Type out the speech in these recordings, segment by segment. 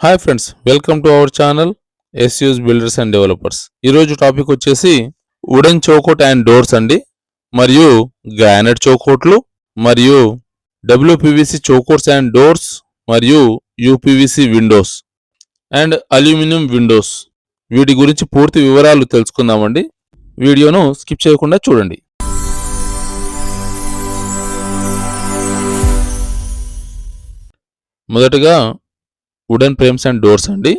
Hi friends welcome to our channel ఎస్యూస్ builders and developers ఈరోజు topic వచ్చేసి wooden చౌకోట్ and doors అండి. మరియు గ్రానైట్ చౌకోట్లు మరియు డబ్ల్యూపీవీసీ చౌకోట్స్ అండ్ డోర్స్ మరియు UPVC windows and aluminium windows వీటి గురించి పూర్తి వివరాలు తెలుసుకుందామండి. వీడియోను స్కిప్ చేయకుండా చూడండి. మొదటగా వుడెన్ ఫ్రేమ్స్ అండ్ డోర్స్ అండి.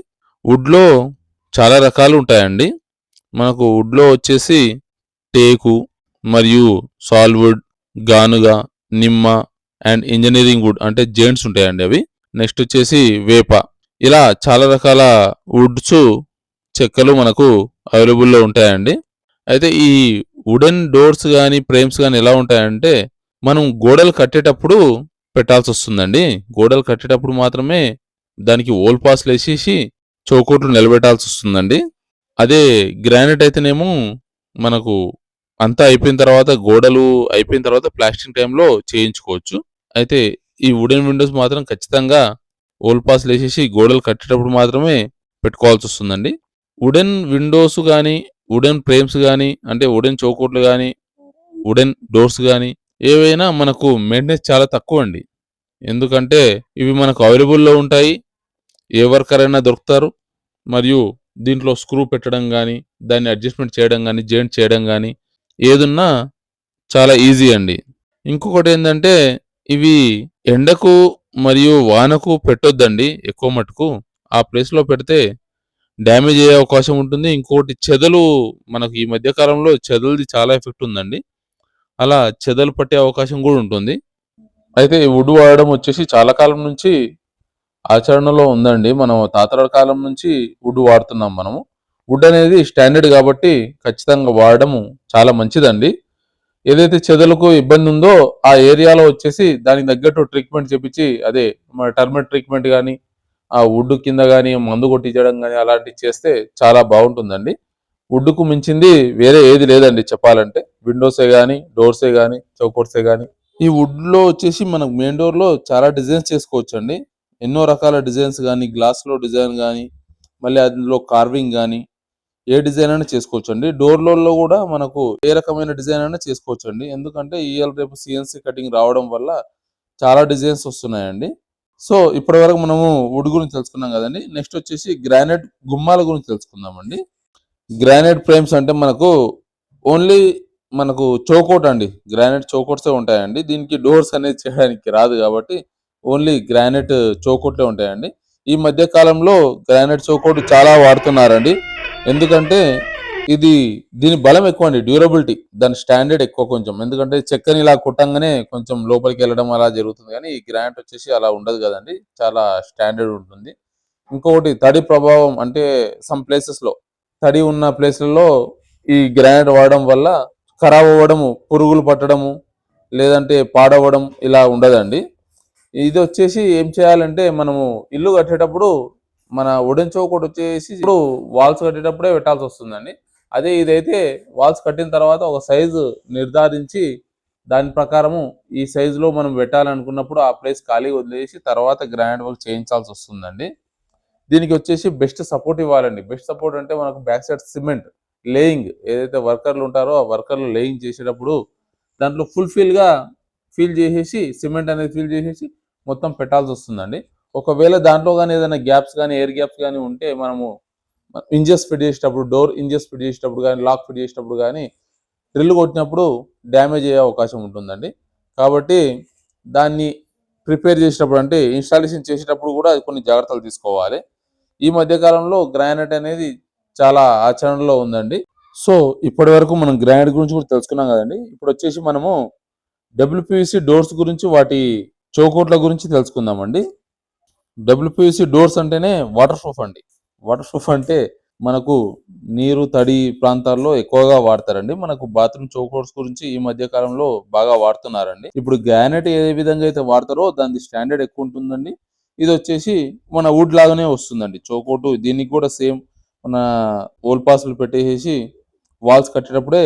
వుడ్లో చాలా రకాలు ఉంటాయండి. మనకు వుడ్లో వచ్చేసి టేకు మరియు సాల్వుడ్ గానుగ నిమ్మ అండ్ ఇంజనీరింగ్ వుడ్ అంటే జెంట్స్ ఉంటాయండి అవి. నెక్స్ట్ వచ్చేసి వేప. ఇలా చాలా రకాల వుడ్స్ చెక్కలు మనకు అవైలబుల్లో ఉంటాయండి. అయితే ఈ వుడెన్ డోర్స్ కానీ ఫ్రేమ్స్ కానీ ఎలా ఉంటాయంటే మనం గోడలు కట్టేటప్పుడు పెట్టాల్సి వస్తుందండి. గోడలు కట్టేటప్పుడు మాత్రమే దానికి ఓల్ పాస్లు వేసేసి చౌకోట్లు నిలబెట్టాల్సి వస్తుందండి. అదే గ్రానైట్ అయితేనేమో మనకు అంతా అయిపోయిన తర్వాత గోడలు అయిపోయిన తర్వాత ప్లాస్టింగ్ టైంలో చేయించుకోవచ్చు. అయితే ఈ వుడెన్ విండోస్ మాత్రం ఖచ్చితంగా ఓల్ పాస్లు వేసేసి గోడలు కట్టేటప్పుడు మాత్రమే పెట్టుకోవాల్సి వస్తుందండి. వుడెన్ విండోస్ కానీ వుడెన్ ఫ్రేమ్స్ కానీ అంటే వుడెన్ చౌకోట్లు కానీ వుడెన్ డోర్స్ కానీ ఏవైనా మనకు మెయింటెనెన్స్ చాలా తక్కువ అండి ఎందుకంటే ఇవి మనకు అవైలబుల్లో ఉంటాయి. ఎవరికరైనా దొరుకుతారు. మరియు దీంట్లో స్క్రూ పెట్టడం కానీ దాన్ని అడ్జస్ట్మెంట్ చేయడం కానీ జాయింట్ చేయడం కానీ ఏదున్నా చాలా ఈజీ అండి. ఇంకొకటి ఏంటంటే ఇవి ఎండకు మరియు వానకు పెట్టొద్దండి ఎక్కువ మటుకు. ఆ ప్లేస్లో పెడితే డ్యామేజ్ అయ్యే అవకాశం ఉంటుంది. ఇంకోటి చెదలు మనకు ఈ మధ్యకాలంలో చెదలది చాలా ఎఫెక్ట్ ఉందండి. అలా చెదలు పట్టే అవకాశం కూడా ఉంటుంది. అయితే ఈ వుడ్ వాడడం వచ్చేసి చాలా కాలం నుంచి ఆచరణలో ఉందండి. మనం తాతరాల కాలం నుంచి వుడ్ వాడుతున్నాం మనము. వుడ్ అనేది స్టాండర్డ్ కాబట్టి ఖచ్చితంగా వాడడము చాలా మంచిదండి. ఏదైతే చెదలకు ఇబ్బంది ఉందో ఆ ఏరియాలో వచ్చేసి దానికి తగ్గట్టు ట్రీట్మెంట్ చేపించి అదే మన టర్మరిక్ ట్రీట్మెంట్ కానీ ఆ వుడ్ కింద కానీ మందు కొట్టించడం కానీ అలాంటివి చేస్తే చాలా బాగుంటుందండి. వుడ్కు మించింది వేరే ఏది లేదండి చెప్పాలంటే. విండోసే కానీ డోర్సే కానీ చౌకోట్సే కానీ ఈ వుడ్లో వచ్చేసి మనకు మెయిన్ డోర్లో చాలా డిజైన్స్ చేసుకోవచ్చు అండి ఎన్నో రకాల డిజైన్స్ కానీ గ్లాస్లో డిజైన్ కానీ మళ్ళీ అందులో కార్వింగ్ కానీ ఏ డిజైన్ అయినా చేసుకోవచ్చు అండి డోర్లలో కూడా మనకు ఏ రకమైన డిజైన్ అయినా చేసుకోవచ్చు అండి ఎందుకంటే ఇవాళ రేపు సిఎన్సి కటింగ్ రావడం వల్ల చాలా డిజైన్స్ వస్తున్నాయండి. సో ఇప్పటి వరకు మనము వుడ్ గురించి తెలుసుకున్నాం కదండి. నెక్స్ట్ వచ్చేసి గ్రానైట్ గుమ్మాల గురించి తెలుసుకుందామండి. గ్రానైట్ ఫ్రేమ్స్ అంటే మనకు ఓన్లీ మనకు చౌకోట్ అండి గ్రానైట్ చౌకోట్సే ఉంటాయండి. దీనికి డోర్స్ అనేది చేయడానికి రాదు కాబట్టి ఓన్లీ గ్రానైట్ చౌకోట్లే ఉంటాయండి. ఈ మధ్య కాలంలో గ్రానైట్ చౌకోట్ చాలా వాడుతున్నారండి. ఎందుకంటే ఇది దీని బలం ఎక్కువ అండి డ్యూరబిలిటీ. దాని స్టాండర్డ్ ఎక్కువ కొంచెం. ఎందుకంటే చెక్కని ఇలా కొట్టంగానే కొంచెం లోపలికి వెళ్ళడం అలా జరుగుతుంది. కానీ ఈ గ్రానైట్ వచ్చేసి అలా ఉండదు కదండి. చాలా స్టాండర్డ్ ఉంటుంది. ఇంకొకటి తడి ప్రభావం అంటే సమ్ ప్లేసెస్లో తడి ఉన్న ప్లేస్లలో ఈ గ్రానైట్ వాడడం వల్ల ఖరాబ్ అవ్వడము పురుగులు పట్టడము లేదంటే పాడవడం ఇలా ఉండదండి. ఇది వచ్చేసి ఏం చేయాలంటే మనము ఇల్లు కట్టేటప్పుడు మన ఉడన్ చౌకటి వచ్చేసి ఇప్పుడు వాల్స్ కట్టేటప్పుడే పెట్టాల్సి వస్తుందండి. అదే ఇదైతే వాల్స్ కట్టిన తర్వాత ఒక సైజు నిర్ధారించి దాని ప్రకారము ఈ సైజులో మనం పెట్టాలనుకున్నప్పుడు ఆ ప్లేస్ ఖాళీ వదిలేసి తర్వాత గ్రానైట్ వర్క్ చేయించాల్సి వస్తుందండి. దీనికి వచ్చేసి బెస్ట్ సపోర్ట్ ఇవ్వాలండి. బెస్ట్ సపోర్ట్ అంటే మనకు బ్యాక్ సైడ్ సిమెంట్ లేయింగ్ ఏదైతే వర్కర్లు ఉంటారో ఆ వర్కర్లు లేయింగ్ చేసేటప్పుడు దాంట్లో ఫుల్ఫిల్గా ఫీల్ చేసేసి సిమెంట్ అనేది ఫీల్ చేసేసి మొత్తం పెట్టాల్సి వస్తుందండి. ఒకవేళ దాంట్లో కానీ ఏదైనా గ్యాప్స్ కానీ ఎయిర్ గ్యాప్స్ కానీ ఉంటే మనము ఇంజెస్ ఫిట్ చేసేటప్పుడు డోర్ ఇంజెస్ ఫిట్ చేసేటప్పుడు కానీ లాక్ ఫిట్ చేసేటప్పుడు కానీ డ్రిల్ కొట్టినప్పుడు డ్యామేజ్ అయ్యే అవకాశం ఉంటుందండి. కాబట్టి దాన్ని ప్రిపేర్ చేసేటప్పుడు అంటే ఇన్స్టాలేషన్ చేసేటప్పుడు కూడా కొన్ని జాగ్రత్తలు తీసుకోవాలి. ఈ మధ్యకాలంలో గ్రానైట్ అనేది చాలా ఆచరణలో ఉందండి. సో ఇప్పటి వరకు మనం గ్రానైట్ గురించి కూడా తెలుసుకున్నాం కదండి. ఇప్పుడు వచ్చేసి మనము డబ్ల్యూపీసీ డోర్స్ గురించి వాటి చౌకోట్ల గురించి తెలుసుకుందామండి. డబ్ల్యూపీసీ డోర్స్ అంటేనే వాటర్ ప్రూఫ్ అండి. వాటర్ ప్రూఫ్ అంటే మనకు నీరు తడి ప్రాంతాల్లో ఎక్కువగా వాడతారండి. మనకు బాత్రూమ్ చౌకోట్స్ గురించి ఈ మధ్య కాలంలో బాగా వాడుతున్నారండి. ఇప్పుడు గ్రానైట్ ఏ విధంగా అయితే వాడతారో దాని స్టాండర్డ్ ఎక్కువ ఉంటుందండి. ఇది వచ్చేసి మన వుడ్ లాగానే వస్తుందండి. చౌకోటు దీనికి కూడా సేమ్ మన ఓల్ పాస్లు పెట్టేసేసి వాల్స్ కట్టేటప్పుడే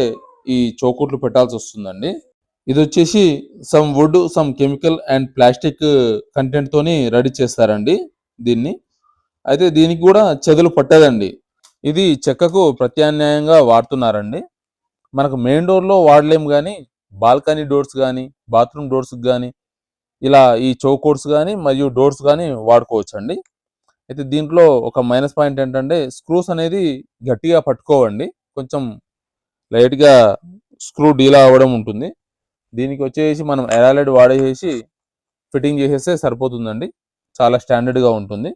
ఈ చౌకోట్లు పెట్టాల్సి వస్తుందండి. ఇది వచ్చేసి some wood some chemical and plastic content తోని రెడీ చేస్తారండి దీన్ని. అయితే దీనికి కూడా చెదలు పట్టదండి. ఇది చెక్కకు ప్రత్యామ్నాయంగా వాడుతున్నారండి. మనకు మెయిన్ డోర్లో వాడలేము కానీ బాల్కనీ డోర్స్ కానీ బాత్రూమ్ డోర్స్ కానీ ఇలా ఈ చౌకోర్స్ కానీ మరియు డోర్స్ కానీ వాడుకోవచ్చు అండి అయితే దీంట్లో ఒక మైనస్ పాయింట్ ఏంటంటే స్క్రూస్ అనేది గట్టిగా పట్టుకోవండి. కొంచెం లైట్గా స్క్రూ డీలా అవ్వడం ఉంటుంది. దీనికి వచ్చేసి మనం ఎరాలెడ్ వాడేసి ఫిట్టింగ్ చేసేస్తే సరిపోతుందండి. చాలా స్టాండర్డ్గా ఉంటుంది.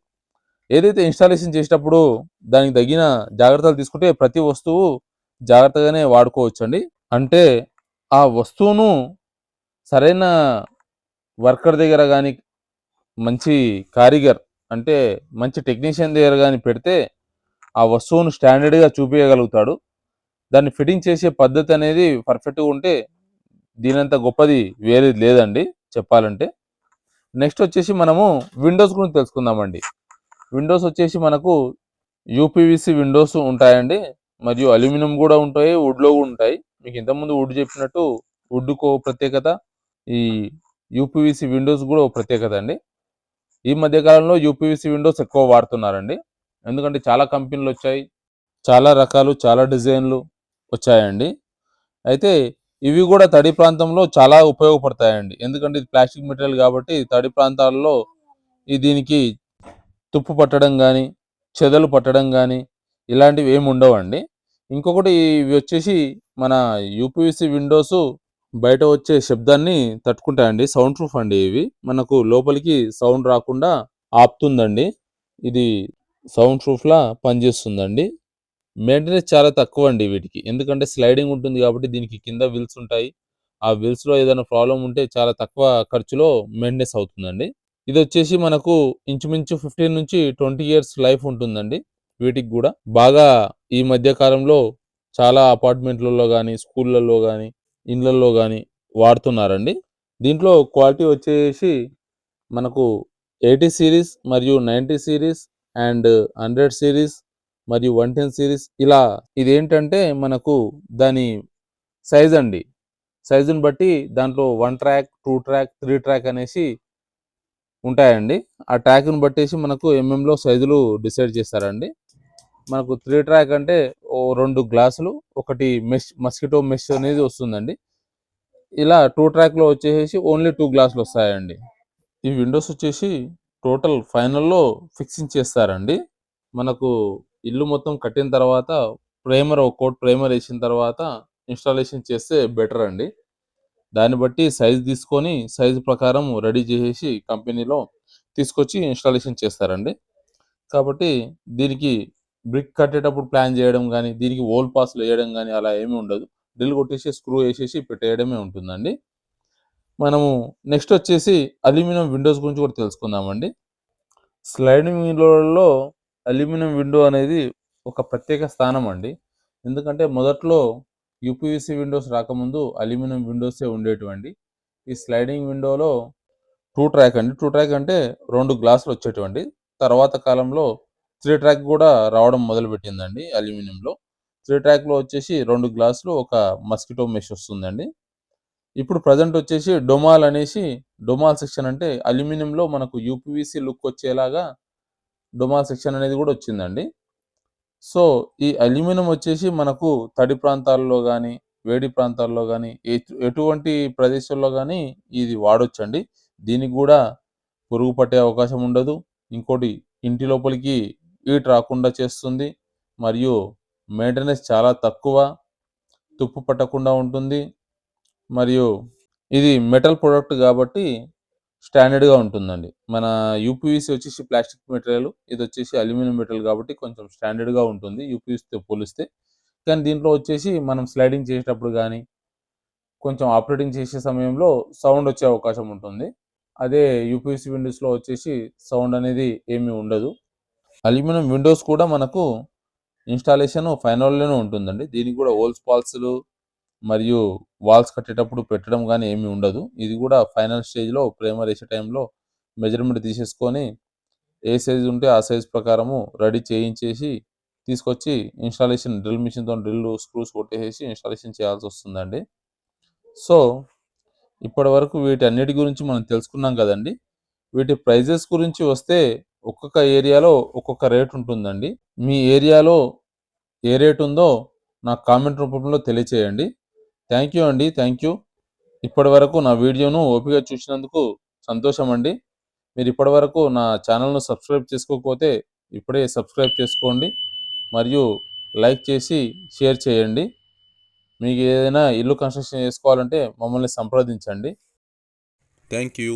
ఏదైతే ఇన్స్టాలేషన్ చేసేటప్పుడు దానికి తగిన జాగ్రత్తలు తీసుకుంటే ప్రతి వస్తువు జాగ్రత్తగానే వాడుకోవచ్చు అండి అంటే ఆ వస్తువును సరైన వర్కర్ దగ్గర కానీ మంచి కారిగర్ అంటే మంచి టెక్నీషియన్ దగ్గర కానీ పెడితే ఆ వస్తువును స్టాండర్డ్గా చూపించగలుగుతాడు దాన్ని ఫిట్టింగ్ చేసే పద్ధతి అనేది పర్ఫెక్ట్గా ఉంటే దీనంత గొప్పది వేరేది లేదండి చెప్పాలంటే. నెక్స్ట్ వచ్చేసి మనము విండోస్ గురించి తెలుసుకుందామండి. విండోస్ వచ్చేసి మనకు యూపీవీసీ విండోస్ ఉంటాయండి. మరియు అల్యూమినియం కూడా ఉంటాయి వుడ్లో కూడా ఉంటాయి. మీకు ఇంతకుముందు వుడ్ చెప్పినట్టు వుడ్కో ప్రత్యేకత ఈ యూపీవీసీ విండోస్ కూడా ఒక ప్రత్యేకత అండి. ఈ మధ్య కాలంలో యూపీవీసీ విండోస్ ఎక్కువ వాడుతున్నారండి. ఎందుకంటే చాలా కంపెనీలు వచ్చాయి చాలా రకాలు చాలా డిజైన్లు వచ్చాయండి. అయితే ఇవి కూడా తడి ప్రాంతంలో చాలా ఉపయోగపడతాయండి. ఎందుకంటే ఇది ప్లాస్టిక్ మెటీరియల్ కాబట్టి తడి ప్రాంతాల్లో ఈ దీనికి తుప్పు పట్టడం కానీ చెదలు పట్టడం కానీ ఇలాంటివి ఏమి ఉండవండి. ఇంకొకటి ఇవి వచ్చేసి మన యూపీవీసీ విండోస్ బయట వచ్చే శబ్దాన్ని తట్టుకుంటాయండి. సౌండ్ ప్రూఫ్ అండి ఇవి. మనకు లోపలికి సౌండ్ రాకుండా ఆపుతుందండి. ఇది సౌండ్ ప్రూఫ్లా పనిచేస్తుందండి. మెయింటెనెన్స్ చాలా తక్కువ అండి వీటికి. ఎందుకంటే స్లైడింగ్ ఉంటుంది కాబట్టి దీనికి కింద విల్స్ ఉంటాయి. ఆ విల్స్లో లో ఏదైనా ప్రాబ్లం ఉంటే చాలా తక్కువ ఖర్చులో మెయింటెనెన్స్ అవుతుందండి. ఇది వచ్చేసి మనకు ఇంచుమించు ఫిఫ్టీన్ నుంచి ట్వంటీ ఇయర్స్ లైఫ్ ఉంటుందండి వీటికి కూడా. బాగా ఈ మధ్య కాలంలో చాలా అపార్ట్మెంట్లలో కానీ స్కూళ్ళల్లో కానీ ఇండ్లల్లో కానీ వాడుతున్నారండి. దీంట్లో క్వాలిటీ వచ్చేసి మనకు ఎయిటీ సిరీస్ మరియు ninety series and hundred series మరియు వన్ టెన్ సిరీస్ ఇలా ఇదేంటంటే మనకు దాని సైజ్ అండి. సైజుని బట్టి దాంట్లో one track two track three track అనేసి ఉంటాయండి. ఆ ట్రాక్ని బట్టేసి మనకు ఎంఎంలో సైజులు డిసైడ్ చేస్తారండి. మనకు త్రీ ట్రాక్ అంటే ఓ రెండు గ్లాసులు ఒకటి మెష్ మస్కిటో మెష్ అనేది వస్తుందండి. ఇలా టూ ట్రాక్లో వచ్చేసి ఓన్లీ టూ గ్లాసులు వస్తాయండి. ఈ విండోస్ వచ్చేసి టోటల్ ఫైనల్లో ఫిక్సింగ్ చేస్తారండి. మనకు ఇల్లు మొత్తం కట్టిన తర్వాత ప్రైమర్ ఒక కోట్ ప్రైమర్ వేసిన తర్వాత ఇన్స్టాలేషన్ చేస్తే బెటర్ అండి. దాన్ని బట్టి సైజ్ తీసుకొని సైజు ప్రకారం రెడీ చేసేసి కంపెనీలో తీసుకొచ్చి ఇన్స్టాలేషన్ చేస్తారండి. కాబట్టి దీనికి బ్రిక్ కట్టేటప్పుడు ప్లాన్ చేయడం కానీ దీనికి ఓల్ పాస్లు వేయడం కానీ అలా ఏమీ ఉండదు. డ్రిల్ కొట్టేసి స్క్రూ వేసేసి పెట్టేయడమే ఉంటుందండి. మనము నెక్స్ట్ వచ్చేసి అల్యూమినియం విండోస్ గురించి కూడా తెలుసుకుందామండి. స్లైడింగ్ విండోలలో అల్యూమినియం విండో అనేది ఒక ప్రత్యేక స్థానం అండి. ఎందుకంటే మొదట్లో యూపీవీసీ విండోస్ రాకముందు అల్యూమినియం విండోసే ఉండేటువంటి ఈ స్లైడింగ్ విండోలో టూ ట్రాక్ అండి. టూ ట్రాక్ అంటే రెండు గ్లాసులు వచ్చేటువంటి తర్వాత కాలంలో త్రీ ట్రాక్ కూడా రావడం మొదలుపెట్టిందండి అల్యూమినియంలో. త్రీ ట్రాక్లో వచ్చేసి రెండు గ్లాసులు ఒక మస్కిటో మెష్ వస్తుందండి. ఇప్పుడు ప్రజెంట్ వచ్చేసి డొమాల్ అనేసి డొమాల్ సెక్షన్ అంటే అల్యూమినియంలో మనకు యూపీవీసీ లుక్ వచ్చేలాగా డొమాల్ సెక్షన్ అనేది కూడా వచ్చిందండి. సో ఈ అల్యూమినియం వచ్చేసి మనకు తడి ప్రాంతాల్లో కానీ వేడి ప్రాంతాల్లో కానీ ఎటువంటి ప్రదేశాల్లో కానీ ఇది వాడొచ్చండి. దీనికి కూడా పురుగు పట్టే అవకాశం ఉండదు. ఇంకోటి ఇంటి లోపలికి హీట్ రాకుండా చేస్తుంది. మరియు మెయింటెనెన్స్ చాలా తక్కువ తుప్పు పట్టకుండా ఉంటుంది. మరియు ఇది మెటల్ ప్రొడక్ట్ కాబట్టి స్టాండర్డ్గా ఉంటుందండి. మన యూపీవీసీ వచ్చేసి ప్లాస్టిక్ మెటీరియల్ ఇది వచ్చేసి అల్యూమినియం మెటీరియల్ కాబట్టి కొంచెం స్టాండర్డ్గా ఉంటుంది యూపీవీసీతో పోలిస్తే. కానీ దీంట్లో వచ్చేసి మనం స్లైడింగ్ చేసేటప్పుడు కానీ కొంచెం ఆపరేటింగ్ చేసే సమయంలో సౌండ్ వచ్చే అవకాశం ఉంటుంది. అదే యూపీవీసీ విండోస్లో వచ్చేసి సౌండ్ అనేది ఏమీ ఉండదు. అల్యూమినియం విండోస్ కూడా మనకు ఇన్స్టాలేషన్ ఫైనల్లోనే ఉంటుందండి. దీనికి కూడా హోల్స్ పాల్స్లు మరియు వాల్స్ కట్టేటప్పుడు పెట్టడం కానీ ఏమీ ఉండదు. ఇది కూడా ఫైనల్ స్టేజ్లో ప్రైమర్ వేసే టైంలో మెజర్మెంట్ తీసేసుకొని ఏ సైజ్ ఉంటే ఆ సైజ్ ప్రకారము రెడీ చేయించేసి తీసుకొచ్చి ఇన్స్టాలేషన్ డ్రిల్ మిషన్తో డ్రిల్ స్క్రూస్ కొట్టేసి ఇన్స్టాలేషన్ చేయాల్సి వస్తుందండి. సో ఇప్పటి వరకు వీటి అన్నిటి గురించి మనం తెలుసుకున్నాం కదండి. వీటి ప్రైజెస్ గురించి వస్తే ఒక్కొక్క ఏరియాలో ఒక్కొక్క రేట్ ఉంటుందండి. మీ ఏరియాలో ఏ రేట్ ఉందో నాకు కామెంట్ రూపంలో తెలియచేయండి. థ్యాంక్ యూ అండి. థ్యాంక్ యూ ఇప్పటి వరకు నా వీడియోను ఓపిక చూసినందుకు సంతోషం అండి. మీరు ఇప్పటి వరకు నా ఛానల్ను సబ్స్క్రైబ్ చేసుకోకపోతే ఇప్పుడే సబ్స్క్రైబ్ చేసుకోండి. మరియు లైక్ చేసి షేర్ చేయండి. మీకు ఏదైనా ఇల్లు కన్స్ట్రక్షన్ చేసుకోవాలంటే మమ్మల్ని సంప్రదించండి. Thank you